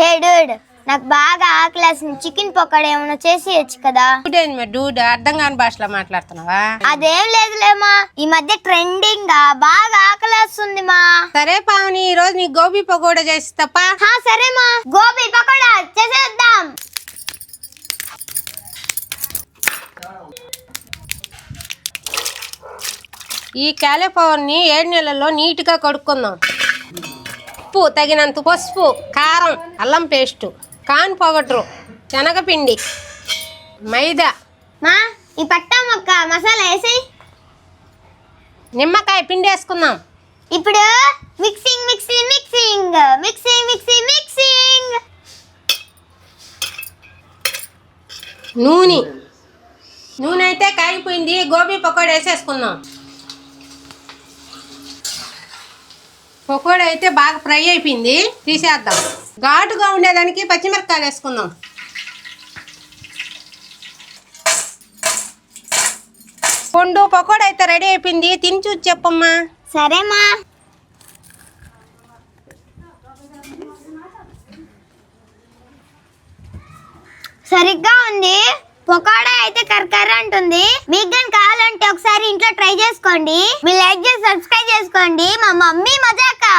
హే Dude నాకు బాగా ఆకలేసింది. Chicken pakoda ఏమైనా చేసి ఇచ్చు కదా మరి డూడ్ అర్థం కాని భాషలో మాట్లాడుతున్నావా? అదేం లేదులేమా ఈ మధ్య ట్రెండింగ్గా బాగా ఆకలేస్తుంది మా. సరే పావని ఈ రోజు నీకు గోబీ పకోడా చేసి తప్ప? హా సరేమా గోబీ పకోడా చేసేద్దాం. ఈ క్యాలీఫ్లవర్ని ఏడు నెలల్లో నీట్గా కడుక్కుందాం. ఉప్పు తగినంత పసుపు కారం అల్లం పేస్టు కాన్ పౌడరు శనగపిండి మైదా. మా ఈ పట్టా మొక్క మసాలా వేసి నిమ్మకాయ పిండి వేసుకుందాం ఇప్పుడు mixing mixing mixing mixing mixing mixing. నూనె. నూనె అయితే కాగిపోయింది. గోబీ పకోడా వేసేసుకుందాం. పకోడా అయితే బాగా ఫ్రై అయిపోయింది. తీసేద్దాం. ఘాటుగా ఉండేదానికి పచ్చిమిరపకాయలు వేసుకుందాం. పండు పకోడా అయితే రెడీ అయిపోయింది. తిని చూసి చెప్పమ్మా. సరేమా సరిగ్గా ఉంది. పకోడా అయితే కరకర అంటుంది. మీకు కానీ చేసుకోండి. మీ లైక్ చేసి సబ్స్క్రైబ్ చేసుకోండి. మా మమ్మీ మజాకా.